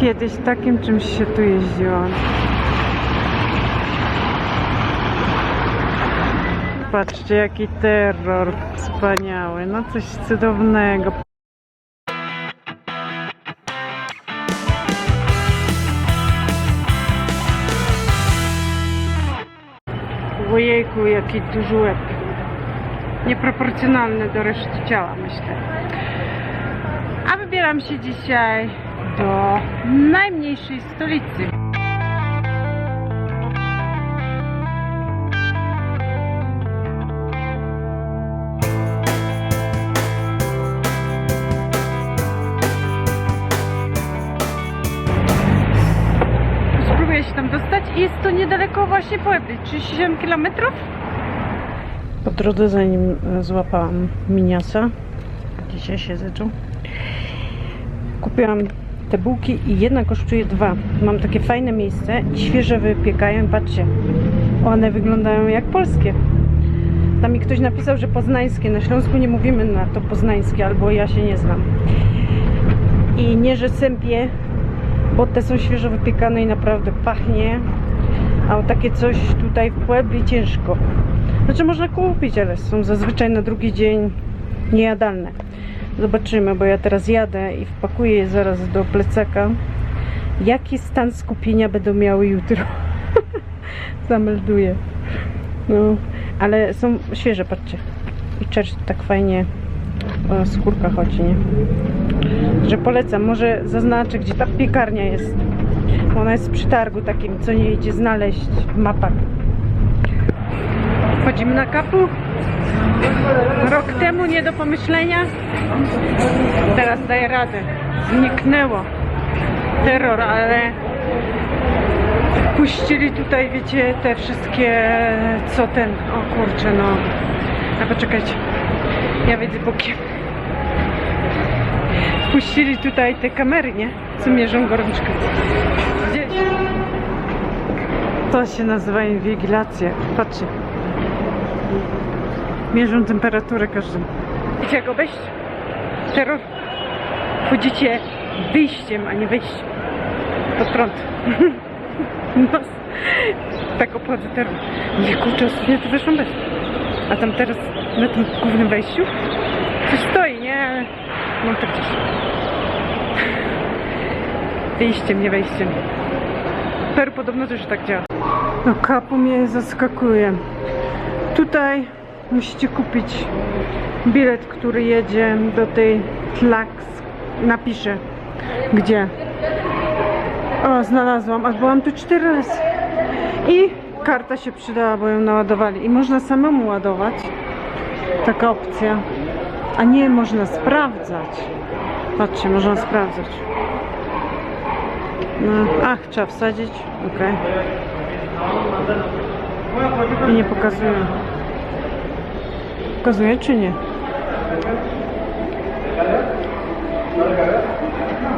Kiedyś takim czymś się tu jeździło. Patrzcie, jaki terror wspaniały. No coś cudownego. Ojejku, jaki duży łeb. Nieproporcjonalny do reszty ciała, myślę. A wybieram się dzisiaj do najmniejszej stolicy. Spróbuję się tam dostać i jest to niedaleko właśnie Puebli, 37 km. Po drodze zanim e, złapałam miniasa, dzisiaj siedzę tu, kupiłam te bułki i jedna kosztuje dwa. Mam takie fajne miejsce i świeże wypiekają. Patrzcie, one wyglądają jak polskie. Tam mi ktoś napisał, że poznańskie. Na Śląsku nie mówimy na to poznańskie, albo ja się nie znam. I nie, że sępie, bo te są świeżo wypiekane i naprawdę pachnie. A takie coś tutaj w Puebli ciężko. Znaczy można kupić, ale są zazwyczaj na drugi dzień niejadalne. Zobaczymy, bo ja teraz jadę i wpakuję je zaraz do plecaka. Jaki stan skupienia będą miały jutro? Zamelduję. No, ale są świeże, patrzcie. I czerwć tak fajnie o, skórka chodzi, nie? Że polecam. Może zaznaczę, gdzie ta piekarnia jest. Ona jest przy targu takim, co nie idzie znaleźć w mapach. Wchodzimy na kapu. Rok temu nie do pomyślenia. Teraz daję radę. Zniknęło. Terror, ale puścili tutaj, wiecie, te wszystkie, co ten, o kurczę, no. A poczekajcie, ja widzę bokiem. Puścili tutaj te kamery, nie? Co mierzą gorączkę. Gdzieś. To się nazywa inwigilacja. Patrzcie. Mierzą temperaturę każdym. Wiecie jak obejść? Terror. Wchodzicie wyjściem, a nie wejściem. Pod prąd. No, tak obchodzę terror. Nie kurczę, ostatnio tu weszłam bez. A tam teraz na tym głównym wejściu coś stoi, nie? Mam tak gdzieś. Wyjściem, nie wejściem. Peru podobno też tak działa. No kapu mnie zaskakuje. Tutaj musicie kupić bilet, który jedzie do tej Tlax. Napiszę gdzie. O, znalazłam, a byłam tu cztery razy. I karta się przydała, bo ją naładowali. I można samemu ładować. Taka opcja. A nie, można sprawdzać. Patrzcie, można sprawdzać. No, ach, trzeba wsadzić. Okej. I nie pokazuje. Pokazuje czy nie?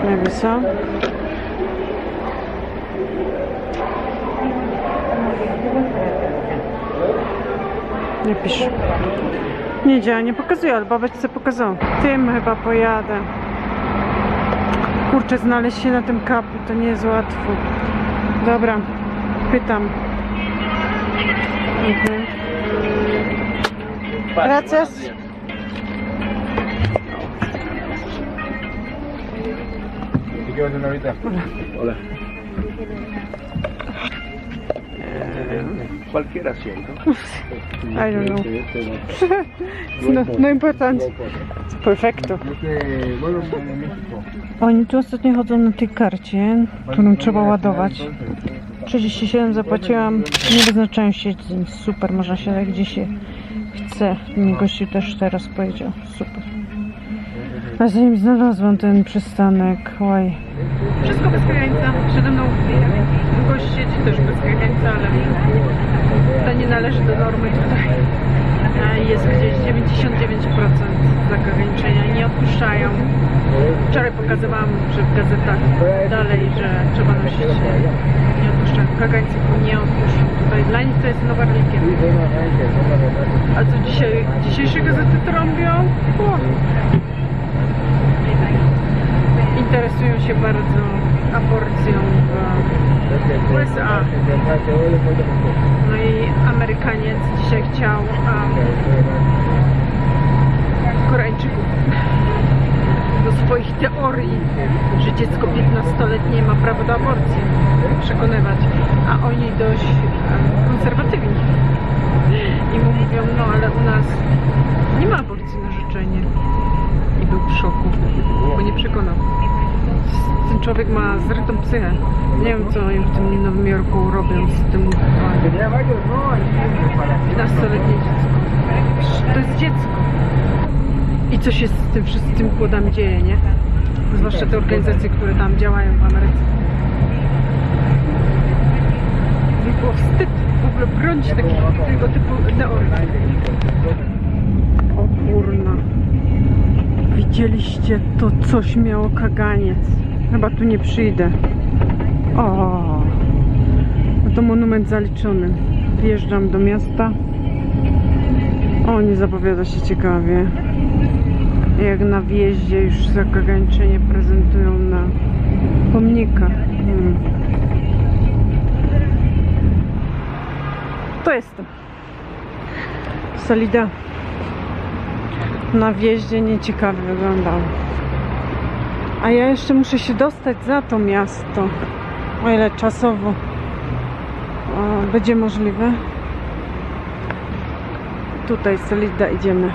Maybe so. Nie pisze. Nie działa, nie pokazuje, ale babeczce pokazał. Tym chyba pojadę. Kurczę, znaleźć się na tym kapu to nie jest łatwo. Dobra, pytam. Gracias. ¿Y qué vas a hacer ahorita? Hola. Cualquier asiento. I don't know. No, no en México. Oni tu ostatnio chodzą na tej karcie, którą trzeba ładować. 37 zapłaciłam, nie wyznaczałem siedzeń. Super, można się tak gdzie się chce. Mi gościu też teraz powiedział. Super. A zanim znalazłam ten przystanek, oj. Wszystko bez krańca. Przede mną gość siedzi też bez krańca, ale to nie należy do normy tutaj. Jest gdzieś 99% zagraniczenia nie odpuszczają. Wczoraj pokazywałam, że w gazetach dalej, że trzeba nosić nie odpuszczają. Kagańców nie odpuszczą. Tutaj dla nich to jest nowa religia. A co dzisiaj, dzisiejsze gazety trąbią? O. Interesują się bardzo aborcją w USA. No i Amerykaniec dzisiaj chciał um, teorii, że dziecko 15-letnie ma prawo do aborcji przekonywać, a oni dość konserwatywni. I mu mówią, no ale u nas nie ma aborcji na życzenie. I był w szoku, bo nie przekonał. Ten człowiek ma zrytą psychę. Nie wiem, co oni w tym Nowym Jorku robią z tym 15-letnie dziecko. To jest dziecko. I co się z tym wszystkim płodami dzieje, nie? Zwłaszcza te organizacje, które tam działają w Ameryce. Mi było wstyd w ogóle bronić takich, tego typu teorii. O kurna. Widzieliście to coś miało kaganiec. Chyba tu nie przyjdę. O. No to monument zaliczony. Wjeżdżam do miasta. O, nie zapowiada się ciekawie. Jak na wjeździe już zakagańczenie prezentują na pomnikach. Hmm. To jestem. Solida. Na wjeździe nieciekawie wyglądało. A ja jeszcze muszę się dostać za to miasto. O ile czasowo będzie możliwe. Tutaj Solida idziemy.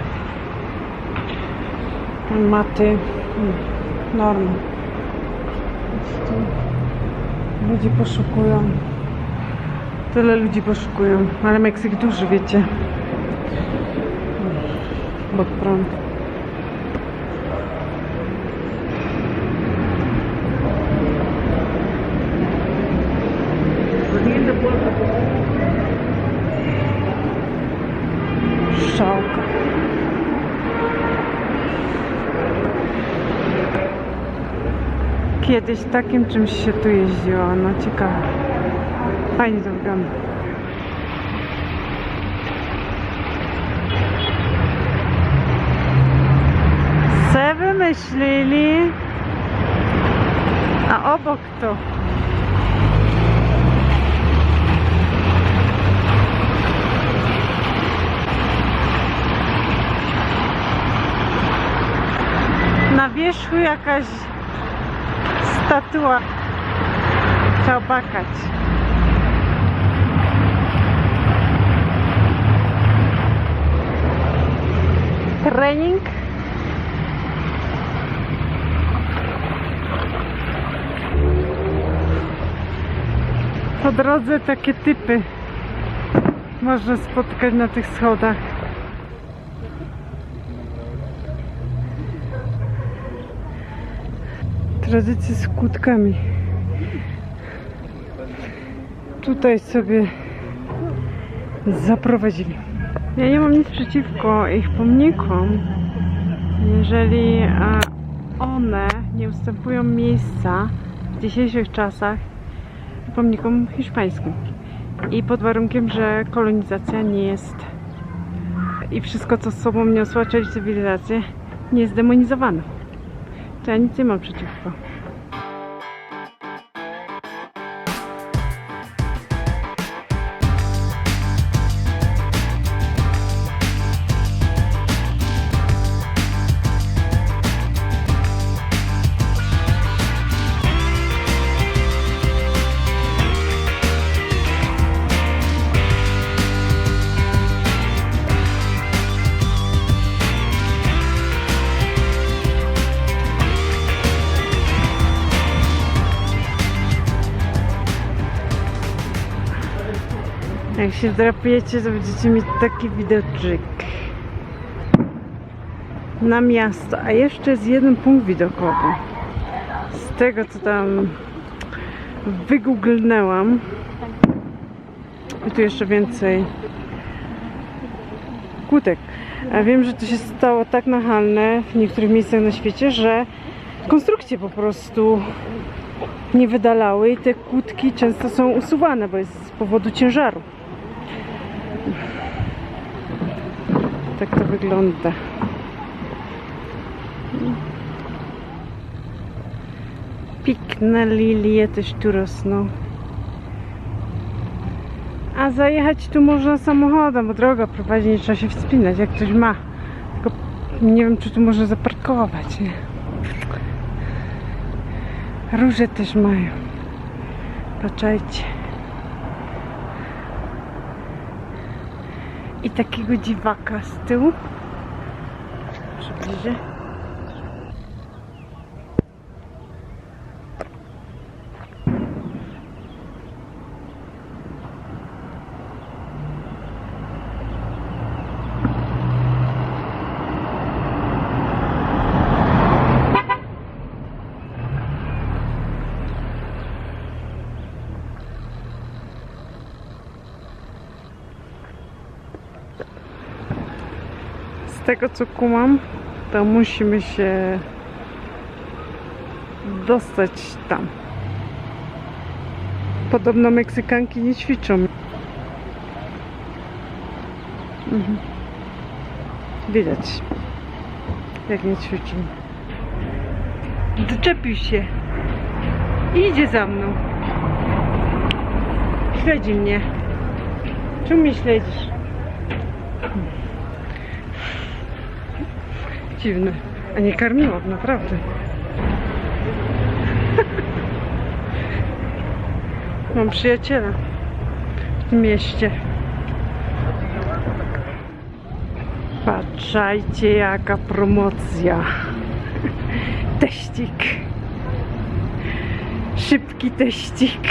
Maty. hmm, Norma. Ludzie poszukują. Tyle ludzi poszukują. Ale Meksyk duży, wiecie. Pod prąd. Kiedyś takim czymś się tu jeździło, no ciekawe. Fajnie to wygląda. Se wymyślili, a obok to. Na wierzchu jakaś statua. Chciał. Trening. Po drodze takie typy można spotkać na tych schodach. Tradycje z kłódkami. Tutaj sobie zaprowadzili. Ja nie mam nic przeciwko ich pomnikom, jeżeli e, one nie ustępują miejsca w dzisiejszych czasach pomnikom hiszpańskim. I pod warunkiem, że kolonizacja nie jest i wszystko, co z sobą niosła część cywilizacji, nie jest demonizowane. To ja nic nie mam przeciwko. Jak się drapujecie, to będziecie mieć taki widoczyk na miasto. A jeszcze jest jeden punkt widokowy. Z tego, co tam wygooglnęłam. I tu jeszcze więcej kłódek. A wiem, że to się stało tak nachalne w niektórych miejscach na świecie, że konstrukcje po prostu nie wydalały i te kłódki często są usuwane, bo jest z powodu ciężaru. Tak to wygląda. Piękne lilie też tu rosną. A zajechać tu można samochodem, bo droga prowadzi, nie trzeba się wspinać, jak ktoś ma. Tylko nie wiem, czy tu można zaparkować, nie? Róże też mają. Patrzajcie. I takiego dziwaka z tyłu. Przybliżę. Tego co kumam, to musimy się dostać tam. Podobno Meksykanki nie ćwiczą. Mhm. Widać, jak nie ćwiczą. Doczepił się. Idzie za mną. Śledzi mnie. Czemu mnie śledzisz? A nie karmiło, naprawdę. Mam przyjaciela w mieście. Patrzajcie jaka promocja. Teścik. Szybki teścik.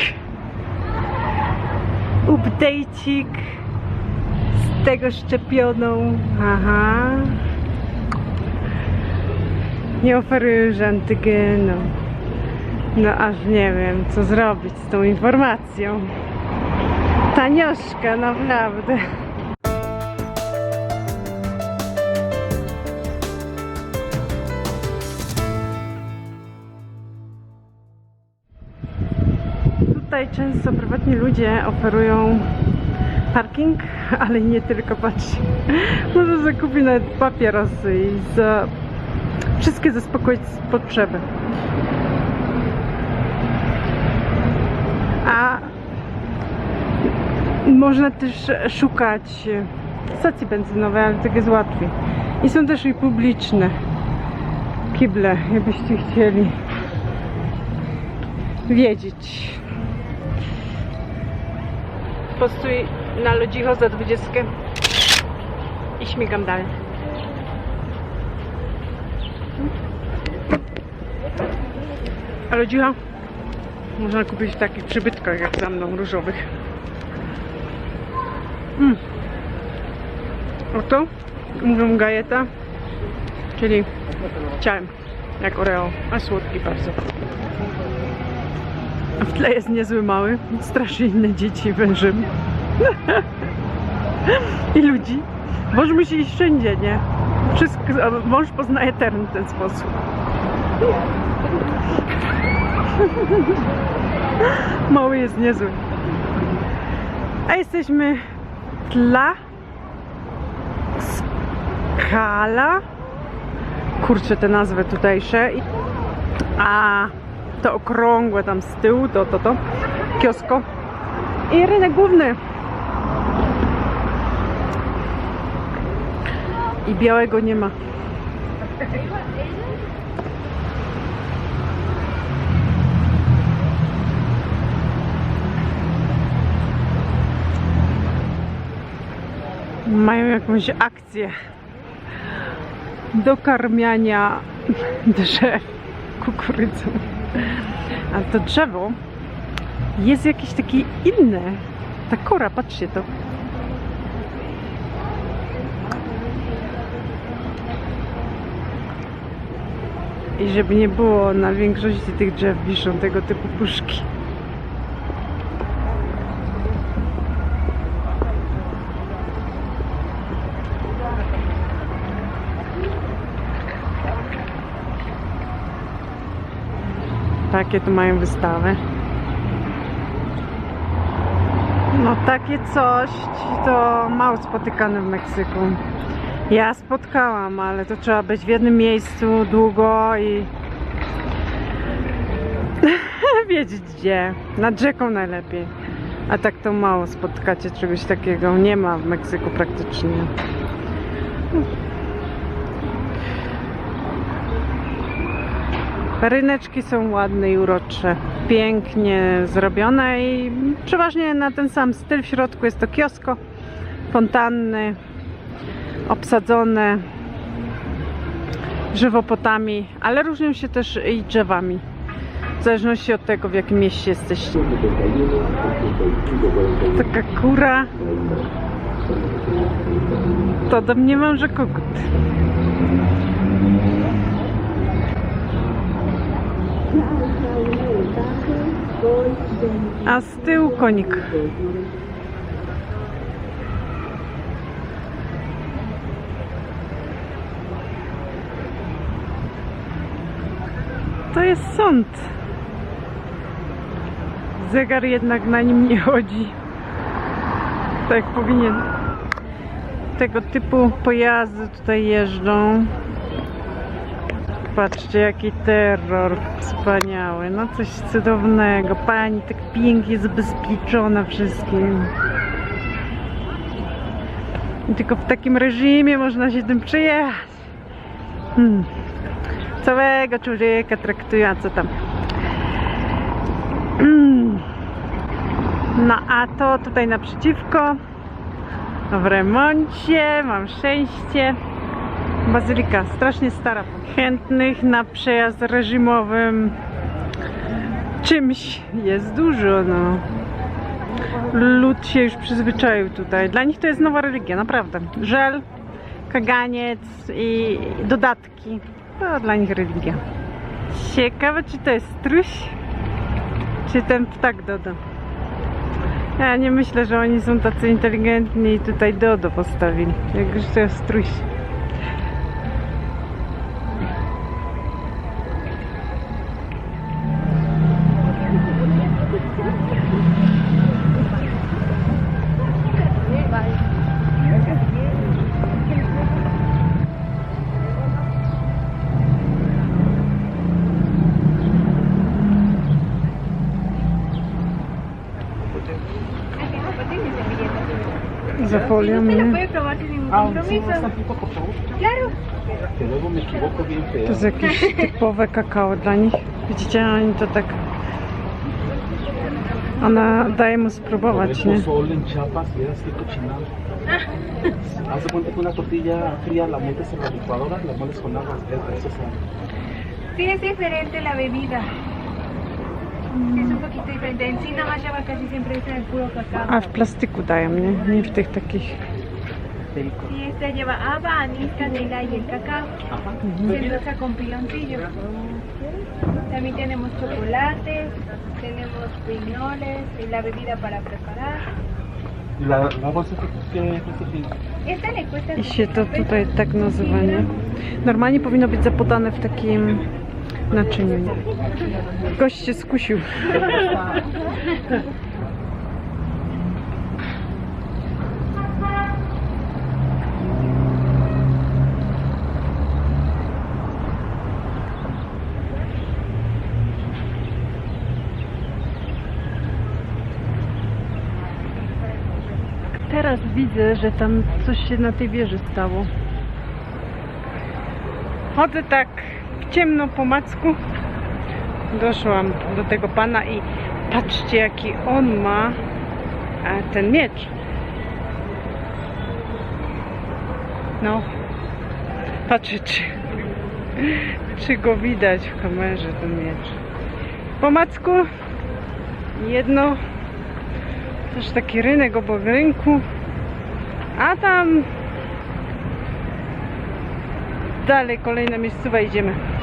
Updejcik. Z tego szczepioną. Aha. Nie oferuję już antygenu. No aż nie wiem, co zrobić z tą informacją. Tanioszka, naprawdę. Tutaj często prywatni ludzie oferują parking, ale nie tylko, patrz. Można zakupić nawet papierosy i za wszystkie zaspokoić potrzeby. A można też szukać stacji benzynowej, ale tak jest łatwiej. I są też i publiczne kible, jakbyście chcieli wiedzieć. Postój na lodzicho za 20 i śmigam dalej. Ale dzicha można kupić w takich przybytkach jak za mną, różowych. Mm. Oto mówią gajeta, czyli ciałem, jak oreo, a słodki bardzo. W tle jest niezły mały, straszy inne dzieci wężem. I ludzi. Mąż musi iść wszędzie, nie? Wszystko, a mąż poznaje teren w ten sposób. Mały jest niezły. A jesteśmy Tla Skala. Kurczę te nazwy tutejsze A to okrągłe tam z tyłu To, to, to. Kiosko. I rynek główny. I białego nie ma mają jakąś akcję dokarmiania drzew kukurydzą. A to drzewo jest jakieś takie inne. Ta kora, patrzcie to. I żeby nie było na większości tych drzew wiszą tego typu puszki. Takie tu mają wystawy. No takie coś to mało spotykane w Meksyku. Ja spotkałam, ale to trzeba być w jednym miejscu długo i wiedzieć gdzie. Nad rzeką najlepiej. A tak to mało spotkacie czegoś takiego. Nie ma w Meksyku praktycznie. Ryneczki są ładne i urocze. Pięknie zrobione i przeważnie na ten sam styl. W środku jest to kiosko, fontanny, obsadzone żywopłotami, ale różnią się też i drzewami. W zależności od tego, w jakim mieście jesteście. Taka kura. To domniemam, że kogut. A z tyłu konik. To jest sąd. Zegar jednak na nim nie chodzi. Tak powinien. Tego typu pojazdy tutaj jeżdżą. Patrzcie, jaki terror wspaniały. No coś cudownego. Pani tak pięknie zabezpieczona wszystkim. I tylko w takim reżimie można się tym przejechać. Hmm. Całego człowieka traktują, a co tam. Mm. No a to tutaj naprzeciwko w remoncie, mam szczęście. Bazylika strasznie stara. Chętnych na przejazd reżimowym czymś jest dużo, no. Lud się już przyzwyczaił tutaj. Dla nich to jest nowa religia, naprawdę. Żel, kaganiec i dodatki. To dla nich religia. Ciekawe, czy to jest struś, czy ten ptak Dodo. Ja nie myślę, że oni są tacy inteligentni i tutaj Dodo postawili. Jak już to jest struś. Ningún Ah. Claro. Que luego me equivoco bien feo. To jest jakieś typowe kakao dla nich. Widzicie, oni to tak... Ona daje mu spróbować, nie? sol en Chiapas era así cochinado. Hace cuenta que una tortilla fría la metes en la licuadora, la pones con agua, eso es Sí, es diferente la bebida. Sí, es un poquito diferente. En sí, nada más lleva casi siempre es el puro cacao. A w plastyku dają, nie? Nie w tych takich... Sí, esta lleva haba, anís, canela y el cacao. Se endulza con piloncillo. También tenemos chocolates, tenemos piñoles y la bebida para preparar. ¿Y la, la bolsa que que que tiene? Esta le cuesta... I się to tutaj tak nazywa, nie? Normalnie powinno być zapodane w takim naczyniu? Gość się skusił. Teraz widzę, że tam coś się na tej wieży stało. Chodzę tak ciemno po macku. Doszłam do tego pana i patrzcie jaki on ma e, ten miecz. No, patrzę czy, czy go widać w kamerze ten miecz. Po macku jedno też taki rynek obok rynku. A tam dalej kolejna miejscowa idziemy.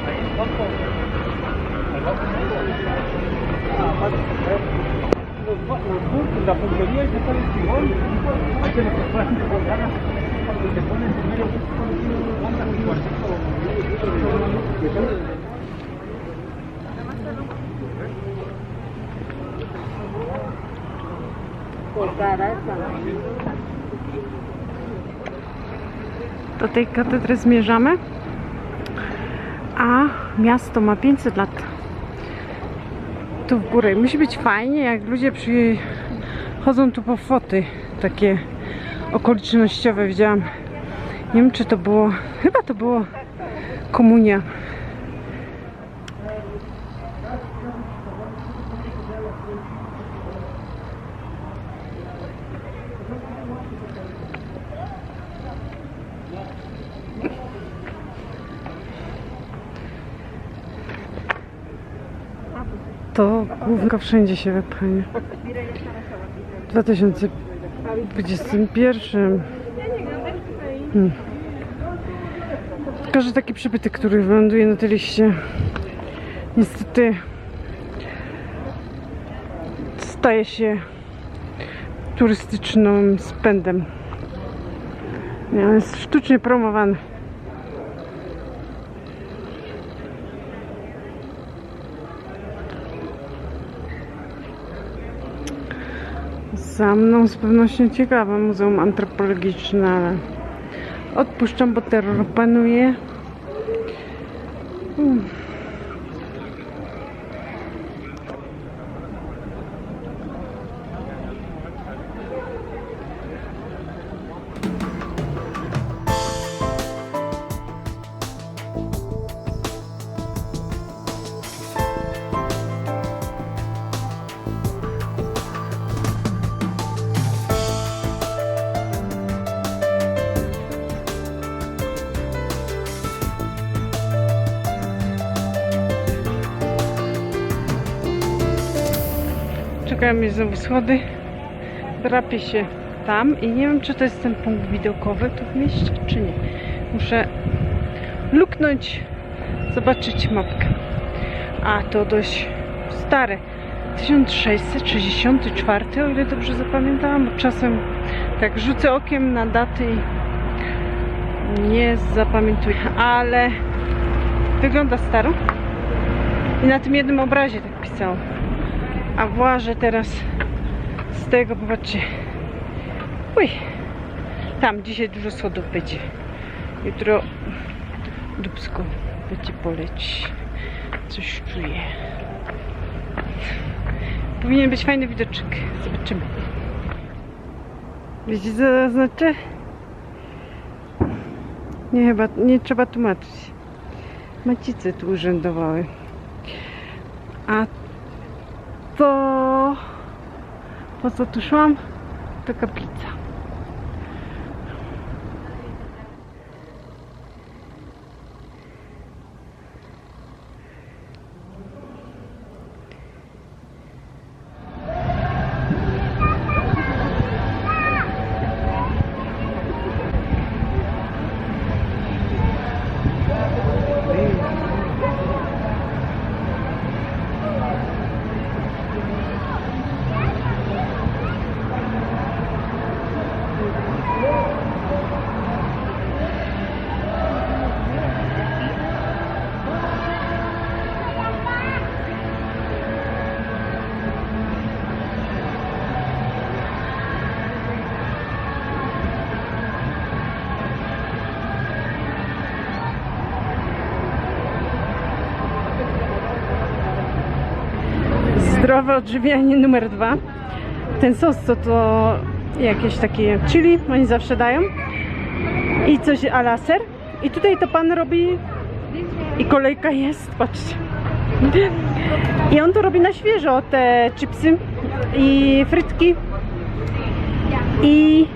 Do tej katedry zmierzamy. A miasto ma 500 lat. tu w górę. Musi być fajnie, jak ludzie przychodzą tu po foty takie okolicznościowe. Widziałam, nie wiem czy to było, chyba to było komunia. To główka wszędzie się wypchnie. W 2021. Hmm. Każdy taki przybytek, który wyląduje na tej liście, niestety staje się turystycznym spędem. Jest sztucznie promowany. Za mną z pewnością ciekawe muzeum antropologiczne, ale odpuszczam, bo terror panuje. Hmm. Czekają mnie znowu schody. Drapię się tam i nie wiem, czy to jest ten punkt widokowy tu w mieście, czy nie. Muszę luknąć, zobaczyć mapkę. A, to dość stare. 1664, o ile dobrze zapamiętałam, bo czasem tak rzucę okiem na daty i nie zapamiętuję, ale wygląda staro. I na tym jednym obrazie tak pisało. A włażę teraz z tego, popatrzcie. Uj, tam dzisiaj dużo schodów będzie. Jutro dubsko będzie poleć. Coś czuję. Powinien być fajny widoczek. Zobaczymy. Wiecie co to znaczy? Nie chyba, nie trzeba tłumaczyć. Macice tu urzędowały. A to po co tu szłam? To kaplica. Odżywianie numer dwa. Ten sos co to jakieś takie chili, oni zawsze dają. I coś a la ser. I tutaj to pan robi i kolejka jest, patrzcie. I on to robi na świeżo, te chipsy i frytki. I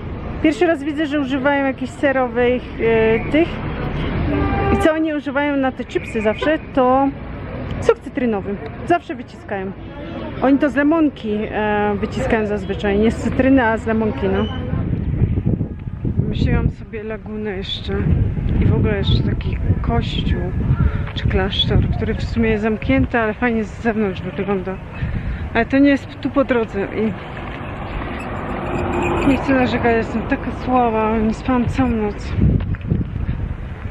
pierwszy raz widzę, że używają jakichś serowych e, tych. I co oni używają na te chipsy zawsze, to sok cytrynowy. Zawsze wyciskają. Oni to z lemonki e, wyciskają zazwyczaj. Nie z cytryny, a z lemonki, no. Myślałam sobie lagunę jeszcze i w ogóle jeszcze taki kościół czy klasztor, który w sumie jest zamknięty, ale fajnie z zewnątrz wygląda. Ale to nie jest tu po drodze i nie chcę narzekać, jestem taka słaba, nie spałam całą noc.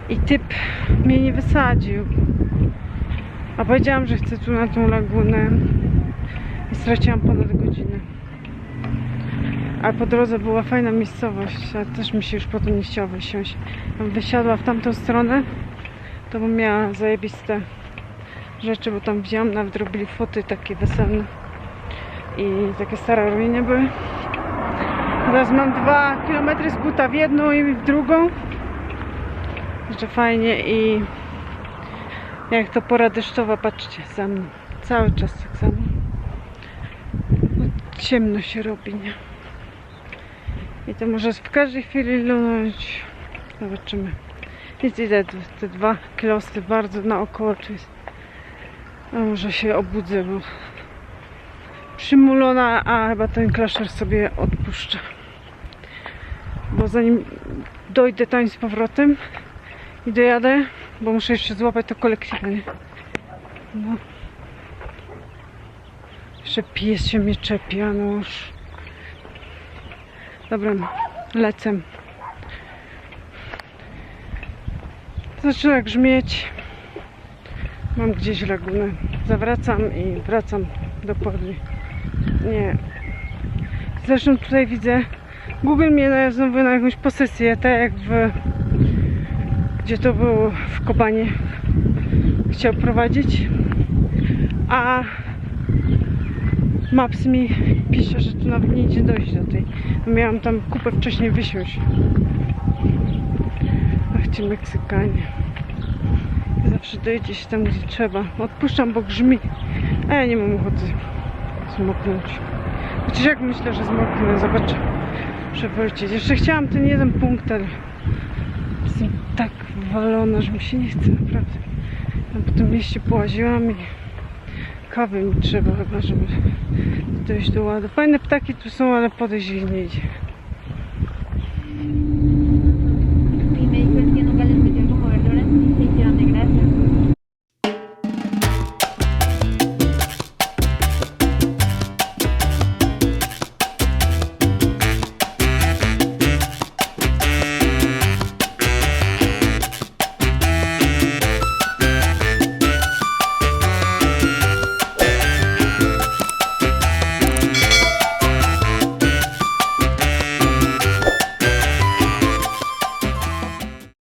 I typ mnie nie wysadził. A powiedziałam, że chcę tu na tą lagunę straciłam ponad godzinę. Ale po drodze była fajna miejscowość, a też mi się już potem nie chciało wysiąść. Wysiadła w tamtą stronę, to bym miała zajebiste rzeczy, bo tam widziałam, nawet robili foty takie weselne i takie stare ruiny były. Teraz mam dwa kilometry z buta w jedną i w drugą. Jeszcze fajnie i jak to pora deszczowa, patrzcie za mną. Cały czas tak samo. No, ciemno się robi, nie? I to może w każdej chwili lunąć. Zobaczymy. Więc idę te, dwa kilosy bardzo naokoło, czy jest... A może się obudzę, bo przymulona, a chyba ten klasztor sobie odpuszcza. Bo zanim dojdę tam z powrotem i dojadę, bo muszę jeszcze złapać to kolektywę, nie? No. Jeszcze pies się mnie czepi, a no już. Dobra, no, lecę. Zaczyna grzmieć. Mam gdzieś lagunę. Zawracam i wracam do Podli. Nie. Zresztą tutaj widzę. Google mnie na- znowu na jakąś posesję, tak jak w. Gdzie to było w Kobanie. Chciał prowadzić. A Maps mi pisze, że tu nawet nie idzie dojść do tej. Miałam tam kupę wcześniej wysiąść. Ach, ci Meksykanie. Zawsze dojedzie się tam, gdzie trzeba. Odpuszczam, bo grzmi. A ja nie mam ochoty zmoknąć. Chociaż jak myślę, że zmoknę, zobaczę. Przewrócić. Jeszcze chciałam ten jeden punkt, ale jestem tak walona, że mi się nie chce, naprawdę. Ja po tym mieście połaziłam i kawy mi trzeba chyba, żeby dojść do ładu. Fajne ptaki tu są, ale podejść nie idzie.